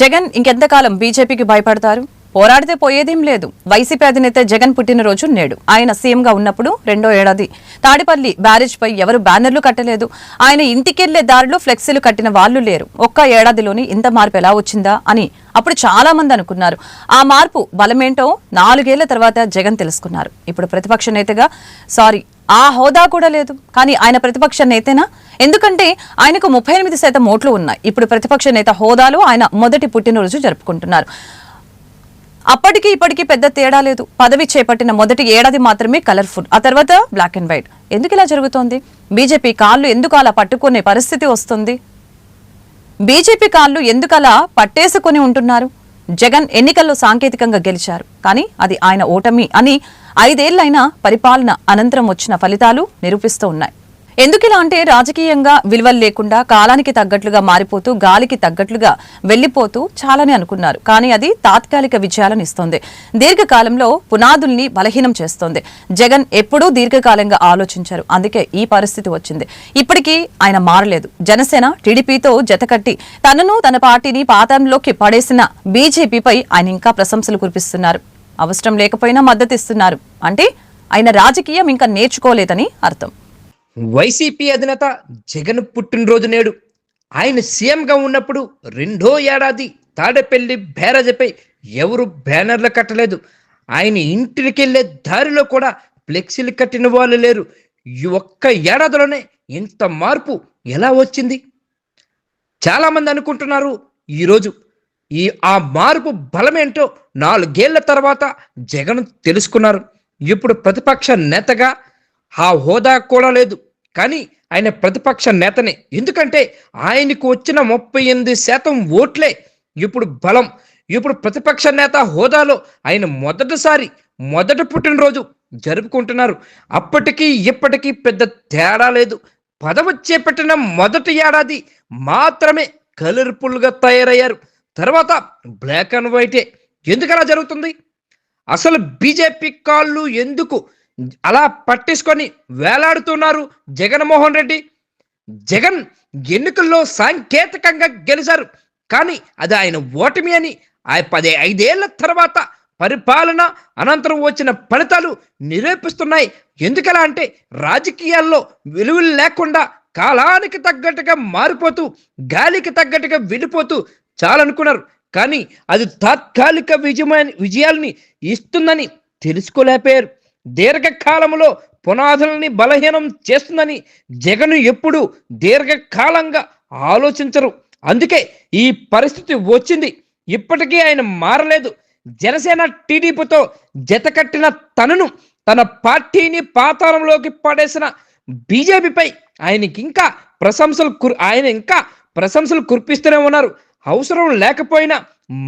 జగన్ ఇంకెంతకాలం బీజేపీకి భయపడతారు? పోరాడితే పోయేదేం లేదు. వైసీపీ అధినేత జగన్ పుట్టినరోజు నేడు. ఆయన సీఎంగా ఉన్నప్పుడు రెండో ఏడాది. తాడిపల్లి బ్యారేజ్పై ఎవరు బ్యానర్లు కట్టలేదు. ఆయన ఇంటికెళ్ళే దారిలో ఫ్లెక్సీలు కట్టిన వాళ్ళు లేరు. ఒక్క ఏడాదిలోని ఇంత మార్పు ఎలా వచ్చిందా అని అప్పుడు చాలా మంది అనుకున్నారు. ఆ మార్పు బలమేంటో నాలుగేళ్ళ తర్వాత జగన్ తెలుసుకున్నారు. ఇప్పుడు ప్రతిపక్ష నేతగా సారీ ఆ హోదా కూడా లేదు. కానీ ఆయన ప్రతిపక్ష నేతేనా? ఎందుకంటే ఆయనకు ముప్పై ఎనిమిది శాతం ఓట్లు ఉన్నాయి. ఇప్పుడు ప్రతిపక్ష నేత హోదాలో ఆయన మొదటి పుట్టినరోజు జరుపుకుంటున్నారు. అప్పటికి ఇప్పటికీ పెద్ద తేడా లేదు. పదవి చేపట్టిన మొదటి ఏడాది మాత్రమే కలర్ఫుల్. ఆ తర్వాత బ్లాక్ అండ్ వైట్ ఎందుకు ఇలా జరుగుతోంది? బీజేపీ కాళ్ళు ఎందుకు అలా పట్టుకునే పరిస్థితి వస్తుంది? బీజేపీ కాళ్ళు ఎందుకలా పట్టేసుకుని ఉంటున్నారు? జగన్ ఎన్నికల్లో సాంకేతికంగా గెలిచారు. కానీ అది ఆయన ఓటమి అని ఐదేళ్ళైన పరిపాలన అనంతరం వచ్చిన ఫలితాలు నిరూపిస్తూ ఉన్నాయి. ఎందుకు ఇలా అంటే రాజకీయంగా విలువలు లేకుండా కాలానికి తగ్గట్లుగా మారిపోతూ గాలికి తగ్గట్లుగా వెళ్ళిపోతూ చాలని అనుకున్నారు. కానీ అది తాత్కాలిక విజయాలను ఇస్తోంది. దీర్ఘకాలంలో పునాదుల్ని బలహీనం చేస్తోంది. జగన్ ఎప్పుడూ దీర్ఘకాలంగా ఆలోచించారు. అందుకే ఈ పరిస్థితి వచ్చింది. ఇప్పటికీ ఆయన మారలేదు. జనసేన టీడీపీతో జతకట్టి తనను తన పార్టీని పాతంలోకి పడేసిన బీజేపీపై ఆయన ఇంకా ప్రశంసలు కురిపిస్తున్నారు. అవసరం లేకపోయినా మద్దతు ఇస్తున్నారు అంటే ఆయన రాజకీయం ఇంకా నేర్చుకోలేదని అర్థం. వైసీపీ అధినేత జగన్ పుట్టినరోజు నేడు. ఆయన సీఎంగా ఉన్నప్పుడు రెండో ఏడాది తాడేపల్లి బ్యారేజీపై ఎవరు బ్యానర్లు కట్టలేదు. ఆయన ఇంటికి వెళ్ళే దారిలో కూడా ఫ్లెక్సీలు కట్టిన వాళ్ళు లేరు. ఈ ఒక్క ఏడాదిలోనే ఇంత మార్పు ఎలా వచ్చింది? చాలామంది అనుకుంటున్నారు ఈరోజు ఈ ఆ మార్పు బలమేంటో నాలుగేళ్ళ తర్వాత జగన్ తెలుసుకున్నారు. ఇప్పుడు ప్రతిపక్ష నేతగా ఆ హోదా కూడా లేదు. కానీ ఆయన ప్రతిపక్ష నేతనే. ఎందుకంటే ఆయనకు వచ్చిన ముప్పై ఎనిమిది శాతం ఓట్లే ఇప్పుడు బలం. ఇప్పుడు ప్రతిపక్ష నేత హోదాలో ఆయన మొదటిసారి మొదటి పుట్టినరోజు జరుపుకుంటున్నారు. అప్పటికీ ఇప్పటికీ పెద్ద తేడా లేదు. పదవి చేపట్టిన మొదటి ఏడాది మాత్రమే కలర్ఫుల్గా తయారయ్యారు. తర్వాత బ్లాక్ అండ్ వైటే. ఎందుకలా జరుగుతుంది? అసలు బీజేపీ కాళ్ళు ఎందుకు అలా పట్టేసుకొని వేలాడుతున్నారు జగన్మోహన్ రెడ్డి. జగన్ ఎన్నికల్లో సాంకేతికంగా గెలిచారు. కానీ అది ఆయన ఓటమి అని. ఆ పదే ఐదేళ్ళ తర్వాత పరిపాలన అనంతరం వచ్చిన ఫలితాలు నిరూపిస్తున్నాయి. ఎందుకలా అంటే రాజకీయాల్లో విలువలు లేకుండా కాలానికి తగ్గట్టుగా మారిపోతూ గాలికి తగ్గట్టుగా విడిపోతూ చాలనుకున్నారు. కానీ అది తాత్కాలిక విజయమైన విజయాల్ని ఇస్తుందని తెలుసుకోలేకపోయారు. దీర్ఘకాలంలో పునాదులని బలహీనం చేస్తుందని జగన్ ఎప్పుడు దీర్ఘకాలంగా ఆలోచించరు. అందుకే ఈ పరిస్థితి వచ్చింది. ఇప్పటికీ ఆయన మారలేదు. జనసేన టీడీపీతో జతకట్టిన తనను తన పార్టీని పాతాళంలోకి పడేసిన బీజేపీపై ఆయనకి ఇంకా ప్రశంసలు కుర్ ఆయన ఇంకా ప్రశంసలు కురిపిస్తూనే ఉన్నారు. అవసరం లేకపోయినా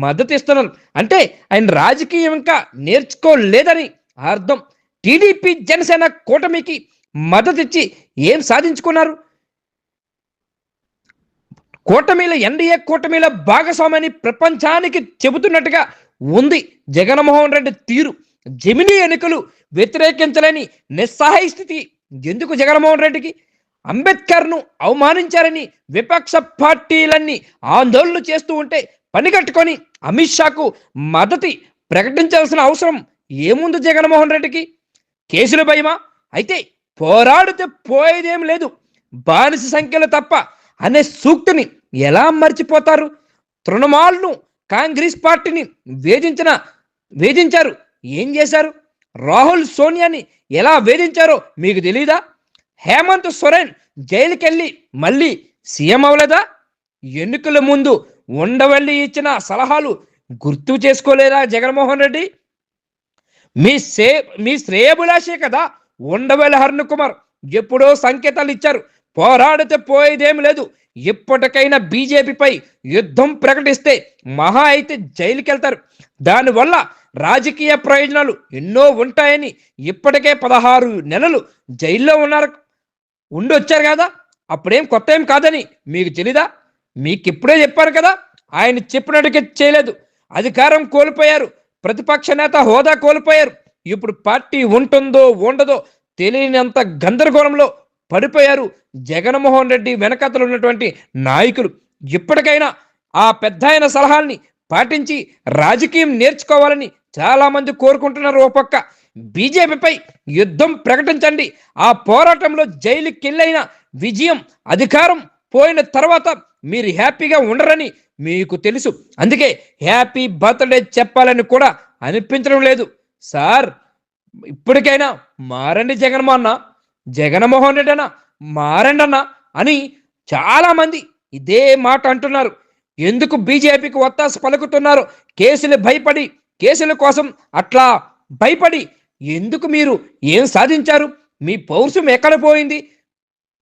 మద్దతు ఇస్తున్నారు అంటే ఆయన రాజకీయం ఇంకా నేర్చుకోలేదని అర్థం. టీడీపీ జనసేన కూటమికి మద్దతు ఇచ్చి ఏం సాధించుకున్నారు? కూటమిల ఎన్డీఏ కూటమిల భాగస్వామ్యాన్ని ప్రపంచానికి చెబుతున్నట్టుగా ఉంది జగన్మోహన్ రెడ్డి తీరు. జమినీ ఎన్నికలు వ్యతిరేకించలేని నిస్సహాయ స్థితి ఎందుకు జగన్మోహన్ రెడ్డికి? అంబేద్కర్ను అవమానించారని విపక్ష పార్టీలన్నీ ఆందోళన చేస్తూ ఉంటే పనిగట్టుకొని అమిత్ షాకు మద్దతు ప్రకటించాల్సిన అవసరం ఏముంది జగన్మోహన్ రెడ్డికి? కేసుల భయమా? అయితే పోరాడితే పోయేదేం లేదు. బానిస సంఖ్యలు తప్ప అనే సూక్తిని ఎలా మర్చిపోతారు? తృణమాల్ను కాంగ్రెస్ పార్టీని వేధించిన వేధించారు. ఏం చేశారు? రాహుల్ సోనియాని ఎలా వేధించారో మీకు తెలీదా? హేమంత్ సొరెన్ జైలుకెళ్ళి మళ్ళీ సీఎం అవ్వలేదా? ఎన్నికల ముందు ఉండవల్లి ఇచ్చిన సలహాలు గుర్తు చేసుకోలేదా జగన్మోహన్ రెడ్డి? మీ సే మీ శ్రేయభిలాషే కదా ఉండవల్లి హర్ణ కుమార్. ఎప్పుడో సంకేతాలు ఇచ్చారు. పోరాడితే పోయేదేం లేదు. ఇప్పటికైనా బీజేపీపై యుద్ధం ప్రకటిస్తే మహా అయితే జైలుకి వెళ్తారు దానివల్ల రాజకీయ ప్రయోజనాలు ఎన్నో ఉంటాయని ఇప్పటికే పదహారు నెలలు జైల్లో ఉన్నారు. ఉండి వచ్చారు కదా. అప్పుడేం కొత్త ఏం కాదని మీకు తెలీదా? మీకు ఇప్పుడే చెప్పారు కదా. ఆయన చెప్పినట్టుగా చేయలేదు. అధికారం కోల్పోయారు. ప్రతిపక్ష నేత హోదా కోల్పోయారు. ఇప్పుడు పార్టీ ఉంటుందో ఉండదో తెలియనంత గందరగోళంలో పడిపోయారు జగన్మోహన్ రెడ్డి వెనకతలు ఉన్నటువంటి నాయకులు. ఇప్పటికైనా ఆ పెద్ద సలహాల్ని పాటించి రాజకీయం నేర్చుకోవాలని చాలామంది కోరుకుంటున్నారు ఓ పక్క. బీజేపీపై యుద్ధం ప్రకటించండి. ఆ పోరాటంలో జైలుకెళ్ళైన విజయం అధికారం పోయిన తర్వాత మీరు హ్యాపీగా ఉండరని మీకు తెలుసు. అందుకే హ్యాపీ బర్త్డే చెప్పాలని కూడా అనిపించడం లేదు. సార్ ఇప్పటికైనా మారండి జగన్మోహన్ జగన్మోహన్ రెడ్డి అన్న మారండి అన్న అని చాలామంది ఇదే మాట అంటున్నారు. ఎందుకు బీజేపీకి ఒత్తాస పలుకుతున్నారు? కేసులు భయపడి కేసుల కోసం అట్లా భయపడి ఎందుకు మీరు ఏం సాధించారు? మీ పౌరుషం ఎక్కడ పోయింది?